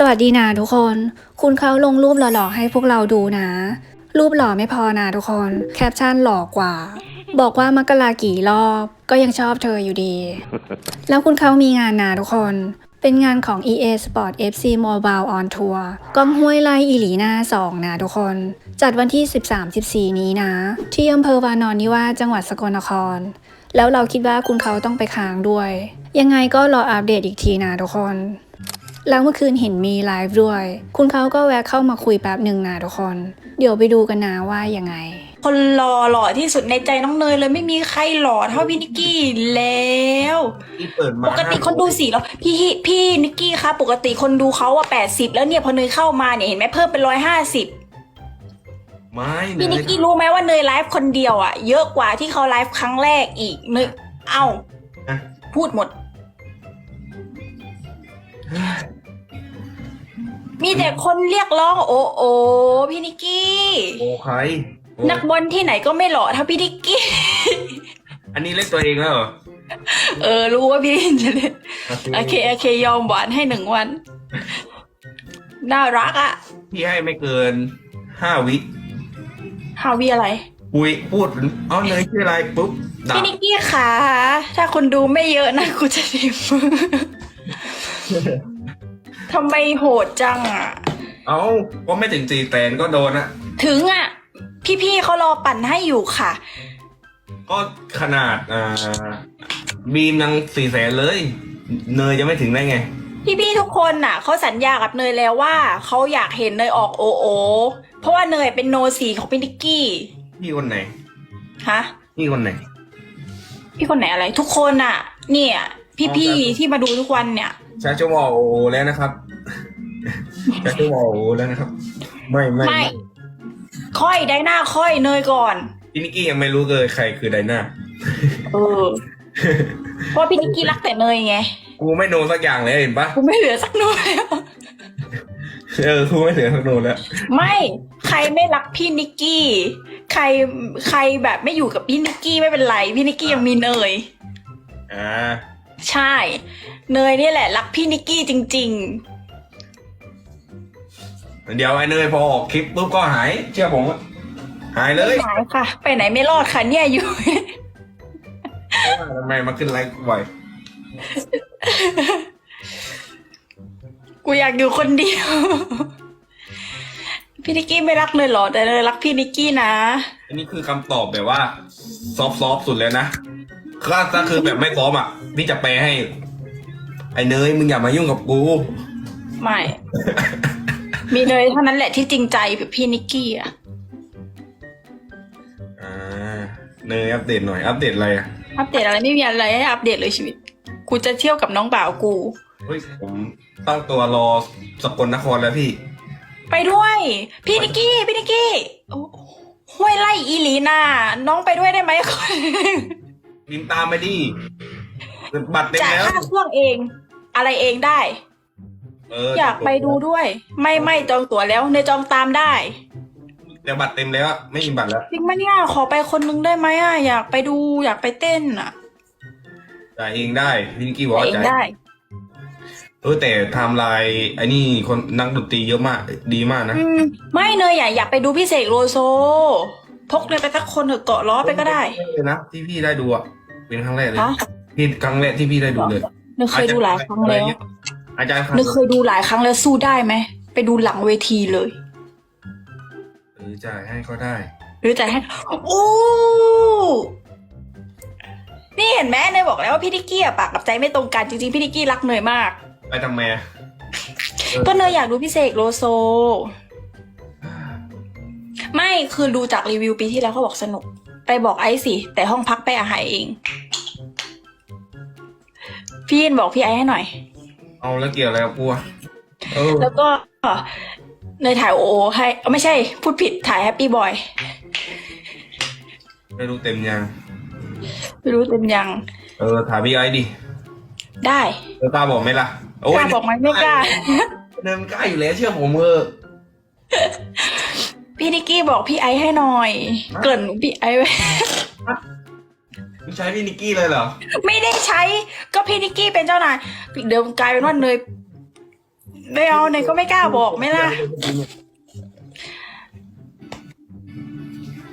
สวัสดีนะทุกคน คุณเขาลงรูปหล่อๆให้พวกเราดูนะ รูปหล่อไม่พอนะทุกคน แคปชั่นหล่อกว่า บอกว่ามกรากี่รอบ ก็ยังชอบเธออยู่ดี แล้วคุณเขามีงานนะทุกคน เป็นงานของ EA Sport FC Mobile on Tour กองห้วยไล่อีหลีน้า2นะทุกคน จัดวันที่ 13-14 นี้นะ ที่อำเภอวานอนนิวาจังหวัดสกลนคร แล้วเราคิดว่าคุณเขาต้องไปค้างด้วย ยังไงก็รออัปเดตอีกทีนะทุกคน แล้วเมื่อคืนเห็นมีไลฟ์ด้วย คุณเขาก็แวะเข้ามาคุยแป๊บหนึ่งนะทุกคน เดี๋ยวไปดูกันนะว่ายังไง คนหล่อหล่อที่สุดในใจน้องเนยเลยไม่มีใครหล่อเท่าพี่นิกกี้แล้ว ที่เปิดมาปกติคนดูสี่แล้วพี่พี่นิกกี้คะปกติคนดูเขาอะแปดสิบแล้วเนี่ยพอเนยเข้ามาเนี่ยเห็นไหมเพิ่มเป็นร้อยห้าสิบไม่พี่นิกกี้รู้ไหมว่าเนยไลฟ์คนเดียวอะเยอะกว่าที่เขาไลฟ์ครั้งแรกอีกเนยเอ้า นะพูดหมด มีแต่คนเรียกร้องโอโอพี่นิกกี้ โอ้ใครโอ้นักบอลที่ไหนก็ไม่หล่อเท่าพี่นิกกี้ อันนี้เล่นตัวเองแล้วเหรอเออ รู้ว่าพี่จะเล่นโอเคโอเคยอมหวานให้หนึ่งวัน น่ารักอะพี่ให้ไม่เกินห้าวิฮาวีอะไรคุยพูดเอาเลยชื่ออะไรปุ๊บดับพี่นิกกี้ค่ะถ้าคนดูไม่เยอะนะกูจะดิม ทำไมโหดจังอะเอาก็ไม่ถึงสี่แสนก็โดนอะถึงอะพี่ๆเขารอปั่นให้อยู่ค่ะ ก็ขนาดอ่าบีมยังสี่แสนเลย เนยจะไม่ถึงได้ไง พี่ๆทุกคนน่ะเขาสัญญากับเนยแล้วว่าเขาอยากเห็นเนยออกโอโอ เพราะว่าเนยเป็นโนสีของพี่นิกกี้พี่คนไหนฮะพี่คนไหน พี่คนไหนอะไร ทุกคนน่ะ เนี่ย พี่ๆที่มาดูทุกวันเนี่ย ชาชั่วโมงโอแล้วนะครับชาชั่วโมงโอแล้วนะครับ ไม่ไม่ไม่ ค่อยได้หน้าค่อยเนยก่อน พี่นิกกี้ยังไม่รู้เลยใครคือไดนาเออ เพราะพี่นิกกี้รักแต่เนยไง กูไม่โนสักอย่างเลยเห็นปะกูไม่เหลือสักหน่อยเออกูไม่เหลือสักโนแล้ว ไม่ใครไม่รักพี่นิกกี้ ใครใครแบบไม่อยู่กับพี่นิกกี้ไม่เป็นไร พี่นิกกี้ยังมีเนย อ่า ใช่ เนยนี่แหละ รักพี่นิกกี้จริง เดี๋ยวไอ้เนยพอออกคลิปปุ๊บก็หาย เชื่อผมอะหายๆเลยไม่หายค่ะ ไปไหนไม่รอดค่ะเนี่ยอยู่ ทำไมมาขึ้นไลฟ์บ่อยกูอยากอยู่คนเดียว พี่นิกกี้ไม่รักเนยเหรอ แต่เนยรักพี่นิกกี้นะ อันนี้คือคำตอบแบบว่า ซอฟต์ๆสุดเลยนะ ถ้าถ้าคือแบบไม่ซอฟต์อะพี่จะแปลให้ ไอ้เนยมึงอย่ามายุ่งกับกู ไม่ มีเนยเท่านั้นแหละที่จริงใจแบบพี่นิกกี้อะอ่าเนยอัปเดตหน่อยอัปเดตอะไรอะอัปเดตอะไรไม่มีอะไรให้อัปเดตเลยชีวิต กูจะเที่ยวกับน้องบ่าวกู เฮ้ยผมตั้งตัวรอสกลนครแล้วพี่ ไปด้วย พี่นิกกี้ พี่นิกกี้โอ้ห้วยไล่อีหลีน่าน้องไปด้วยได้ไหมบิน ตามไปดิบัตรเต็มจ่ายแล้ว ค่าเครื่องเอง อะไรเองได้เอออยากไปดูด้วย ไม่ไม่จองตั๋วแล้วในจองตามได้ แต่บัตรเต็มแล้ว ไม่มีบัตรแล้ว จริงไหมเนี่ยขอไปคนนึงได้ไหมอะอยากไปดูอยากไปเต้นอะจ่ายเองได้พี่นิกกี้บอกไปว่าเองจ่ายได้ เออแต่ไทม์ไลน์ไอ้นี่คนนักดนตรีเยอะมาก ดีมากนะ อืมไม่เนยอยากอยากไปดูพี่เสกโลโซ พกเนยไปสักคนเถอะเกาะล้อไปก็ได้ เลยนะที่พี่ได้ดูอะ เป็นครั้งแรกเลยฮะพี่ครั้งแรกที่พี่ได้ดูเลยเนยเคยดูหลายครั้งแล้วอาจารย์ครับเนยเคยดูหลายครั้งแล้วสู้ได้ไหมไปดูหลังเวทีเลยเออจ่ายให้ก็ได้ หรือจะให้โอ้นี่เห็นไหมเนยบอกแล้วว่าพี่นิกกี้อะปากกับใจไม่ตรงกันจริงๆพี่นิกกี้รักเนยมาก ไปทำไมอะก็เนยอยากดูพี่เสกโลโซ ไม่คือดูจากรีวิวปีที่แล้วเขาบอกสนุก ไปบอกไอซ์สิ แต่ห้องพักไปอาหารเอง พี่ยินบอกพี่ไอซ์ให้หน่อย เอาแล้วเกี่ยวอะไรกับกูอะเออแล้วก็เนยถ่ายโอโอให้เอ้าไม่ใช่ พูดผิดถ่ายแฮปปี้บอยไม่รู้เต็มยัง ไม่รู้เต็มยัง เออถามพี่ไอ้ดิได้เออตาบอกไหมล่ะโอ้กยล้าบอกไหมไม่กล้า เดินกล้าอยู่แล้วเชื่อผมเออ พี่นิกกี้บอกพี่ไอซ์ให้หน่อย เกริ่นพี่ไอซ์ไว้ไม่ใช้พี่นิกกี้เลยเหรอ ไม่ได้ใช้ก็พี่นิกกี้เป็นเจ้านายเดี๋ยวกลายเป็นว่าเนยไม่เอาเนยก็ไม่กล้าบอกไหม่ล่ะ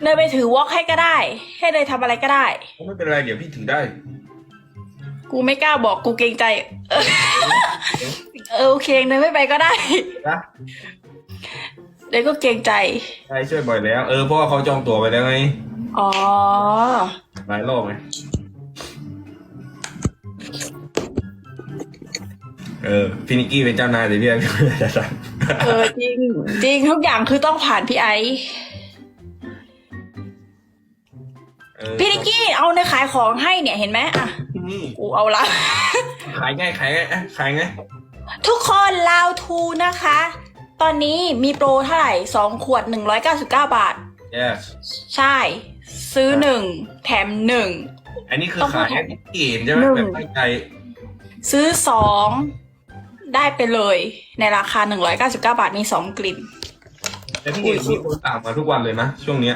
เนยไปถือวอล์กให้ก็ได้ ให้เนยทำอะไรก็ได้ ไม่เป็นไรเดี๋ยวพี่ถือได้ กูไม่กล้าบอกกูเกรงใจ เออเออโอเคเนยไม่ไปก็ได้ นะ เนยก็เกรงใจ ใช่ช่วยบ่อยแล้ว เออเพราะว่าเขาจองตั๋วไปแล้วไงอ๋อ หลายรอบไงเออฟินิกกี้เป็นเจ้านายแต่พี่ไอ้พี่ไม่ได้สั่งเออจริง จริงทุกอย่างคือต้องผ่านพี่ไอซ์เออพี่นิกกี้เอาเนยขายของให้เนี่ยเห็นไหมอะนี่กูเอาละ ขายง่ายขายง่ายอะขายง่ายทุกคนลาวทูนะคะ ตอนนี้มีโปรเท่าไหร่สองขวดหนึ่งร้อยเก้าสิบเก้าบาท yes ใช่ ซื้อหนึ่งแถมหนึ่ง อันนี้คือต้องขายขายเกมใช่ไหมหนึ่งแบบตั้งใจซื้อสองได้ไปเลย ในราคาหนึ่งร้อยเก้าสิบเก้าบาทมีสองกลิ่นแต่พี่เอกมีคนตามมาทุกวันเลยนะช่วงเนี้ย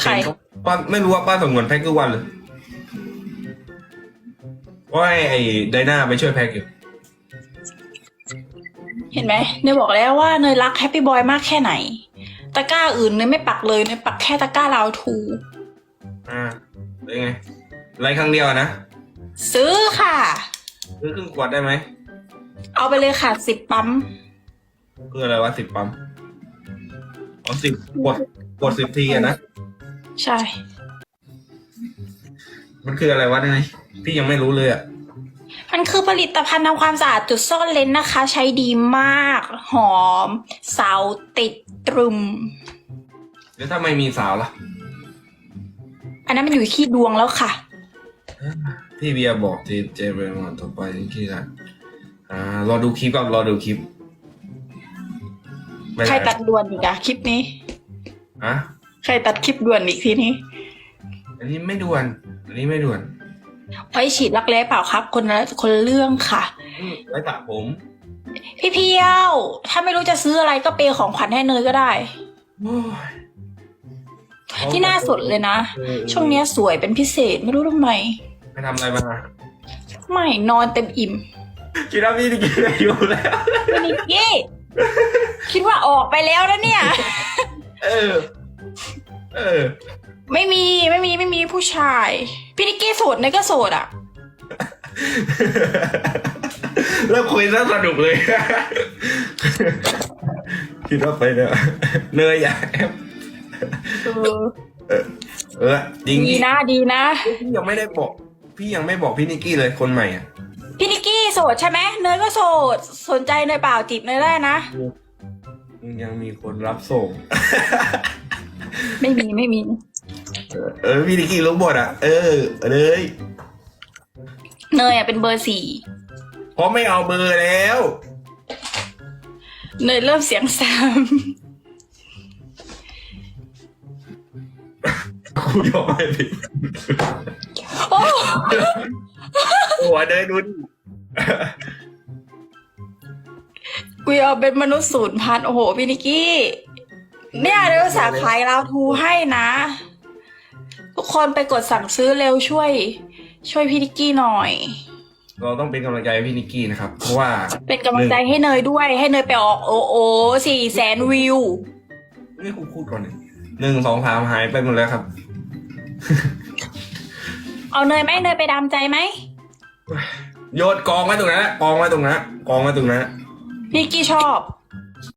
ใครเห็นเขาป้าไม่รู้ว่าป้าสงวนแพ็คทุกวันเลยว่าให้ไอ้ไดนาไปช่วยแพ็คอยู่ เห็นไหมเนยบอกแล้วว่าเนยรักแฮปปี้บอยมากแค่ไหน ตะกร้าอื่นเนยไม่ปักเลยเนยปักแค่ตะกร้าลาวทู อ่าเป็นไงไรครั้งเดียวอะนะซื้อค่ะ ซื้อครึ่งขวดได้ไหมเอาไปเลยค่ะสิบปั๊ม คืออะไรวะสิบปั๊มเอาสิบกดกดสิบทีอะนะใช่ มันคืออะไรวะเนี่ยพี่ยังไม่รู้เลยอะ มันคือผลิตภัณฑ์ทำความสะอาดจุดซ่อนเลนนะคะ ใช้ดีมาก หอม เสาวติดตรึม แล้วถ้าไม่มีสาวล่ะ อันนั้นมันอยู่ที่ดวงแล้วค่ะ พี่เบียร์บอกเจเจเป็นวันต่อไปที่ไหนอ่ารอดูคลิปก่อนรอดูคลิปไม่ใครได้ตัดด่วนอีกอะคลิปนี้อะใครตัดคลิปด่วนอีกทีนี้ อันนี้ไม่ด่วน อันนี้ไม่ด่วน ไว้ฉีดรักแร้เปล่าครับ คนละคนละเรื่องค่ะอืมไว้สระผม พี่เพียว ถ้าไม่รู้จะซื้ออะไรก็เปย์ของขวัญให้เนยก็ได้โอ้ยที่หน้าสดเลยนะ เออ ช่วงเนี้ยสวยเป็นพิเศษไม่รู้ทำไม ไปทำอะไรมาไม่นอนเต็มอิ่มคิดว่าพี่จะกินอะไรอยู่แล้วพี่นิกกี้คิดว่าออกไปแล้วนะเนี่ย เออ เออ ไม่มีไม่มีไม่มี ผู้ชาย พี่นิกกี้โสดเนยก็โสดอะเริ่มคุยซะสนุกเลย คิดว่าไปเนี่ยเนยอยากแอบเออเออจริงดีนะดีนะ พี่ยังไม่ได้บอก พี่ยังไม่บอกพี่นิกกี้เลยคนใหม่อะพี่นิกกี้โสดใช่ไหมเนยก็โสด สนใจเนยเปล่าจีบเนยได้นะ ยังมีคนรับส่ง ไม่มีไม่มี เออพี่นิกกี้รู้หมดอะ เออเลยเนยอะเป็นเบอร์สี่เพราะไม่เอาเบอร์แล้ว เนยเริ่มเสียงแซมกูยอมให้พี่โอ้โอ้โหเดินดูดิกูยอมเป็นมนุษย์ศูนย์พันธุ์โอ้โหพี่นิกกี้ เนี่ยเดี๋ยวสาขายราวทูให้นะ ทุกคนไปกดสั่งซื้อเร็วช่วย ช่วยพี่นิกกี้หน่อย เราต้องเป็นกำลังใจให้พี่นิกกี้นะครับ เพราะว่าเป็นกำลังใจให้เนยด้วย ให้เนยไปออกโอโอสี่แสนวิวนี่คุณพูดก่อนหนึ่งหนึ่งสองสามหายไปหมดแล้วครับ เอาเนยไหมเนยไปดามใจไหมโยนกองไว้ตรงนั้นกองไว้ตรงนั้นกองไว้ตรงนั้นพี่นิกกี้ชอบ